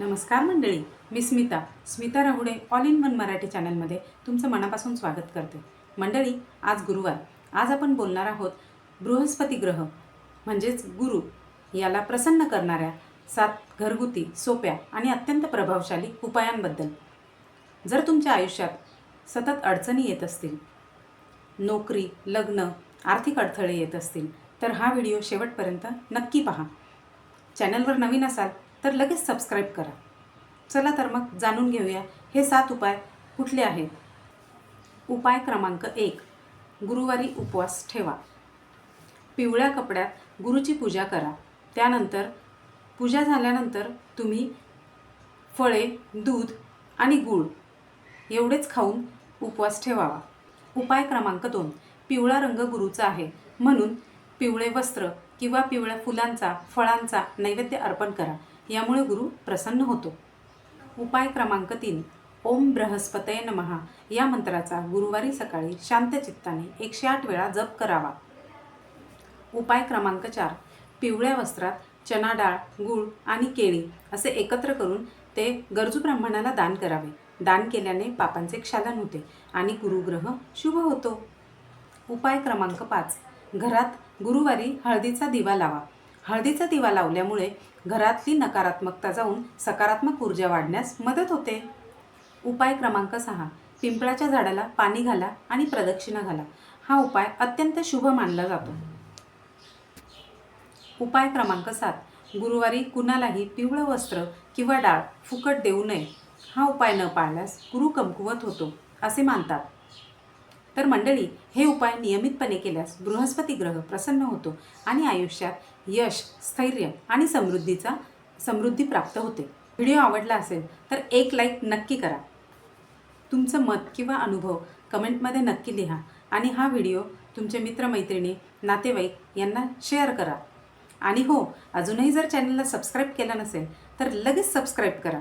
नमस्कार मंडळी मी Smita Smita Rahude all in one Marathi चॅनलमध्ये तुमचं मनापासून स्वागत करते. मंडळी आज गुरुवार. आज आपण बोलणार आहोत बृहस्पती ग्रह म्हणजेच गुरु याला प्रसन्न करणाऱ्या सात घरगुती सोप्या आणि अत्यंत प्रभावशाली उपायांबद्दल. जर तुमच्या आयुष्यात सतत अडचणी येत असतील नोकरी लग्न आर्थिक अडथळे येत असतील तर हा व्हिडिओ शेवटपर्यंत नक्की पहा. चॅनलवर नवीन असाल तर लगेच सबस्क्राईब करा. चला तर मग जाणून घेऊया हे सात उपाय कुठले आहेत? उपाय क्रमांक एक गुरुवारी उपवास ठेवा. पिवळ्या कपड्यात गुरुची पूजा करा. त्यानंतर पूजा झाल्यानंतर तुम्ही फळे दूध आणि गूळ एवढेच खाऊन उपवास ठेवावा. उपाय क्रमांक दोन पिवळा रंग गुरुचा आहे. म्हणून पिवळे वस्त्र किंवा पिवळ्या फुलांचा फळांचा नैवेद्य अर्पण करा. यामुळे गुरु प्रसन्न होतो. उपाय क्रमांक तीन ओम बृहस्पतय नमहा या मंत्राचा गुरुवारी सकाळी शांत चित्ताने एकशे आठ वेळा जप करावा. उपाय क्रमांक चार पिवळ्या वस्त्रात चना डाळ गूळ आणि केळी असे एकत्र करून ते गरजू ब्राह्मणाला दान करावे. दान केल्याने पापांचे क्षालन होते आणि गुरुग्रह शुभ होतो. उपाय क्रमांक पाच घरात गुरुवारी हळदीचा दिवा लावा. हळदीचा दिवा लावल्यामुळे घरातली नकारात्मकता जाऊन सकारात्मक ऊर्जा वाढण्यास मदत होते. उपाय क्रमांक सहा. पिंपळाच्या झाडाला पाणी घाला आणि प्रदक्षिणा घाला. हा उपाय अत्यंत शुभ मानला जातो. उपाय क्रमांक सात. गुरुवारी कुणालाही पिवळं वस्त्र किंवा डाळ फुकट देऊ नये. हा उपाय न पाळल्यास गुरु कमकुवत होतो असे मानतात. तर मंडळी हे उपाय नियमितपणे केल्यास बृहस्पती ग्रह प्रसन्न होतो आणि आयुष्यात यश स्थैर्य आणि समृद्धीचा समृद्धी प्राप्त होते. व्हिडिओ आवडला असेल तर एक लाईक नक्की करा. तुमचं मत किंवा अनुभव कमेंटमध्ये नक्की लिहा आणि हा व्हिडिओ तुमचे मित्रमैत्रिणी नातेवाईक यांना शेअर करा. आणि हो अजूनही जर चॅनलला सबस्क्राईब केला नसेल तर लगेच सबस्क्राईब करा.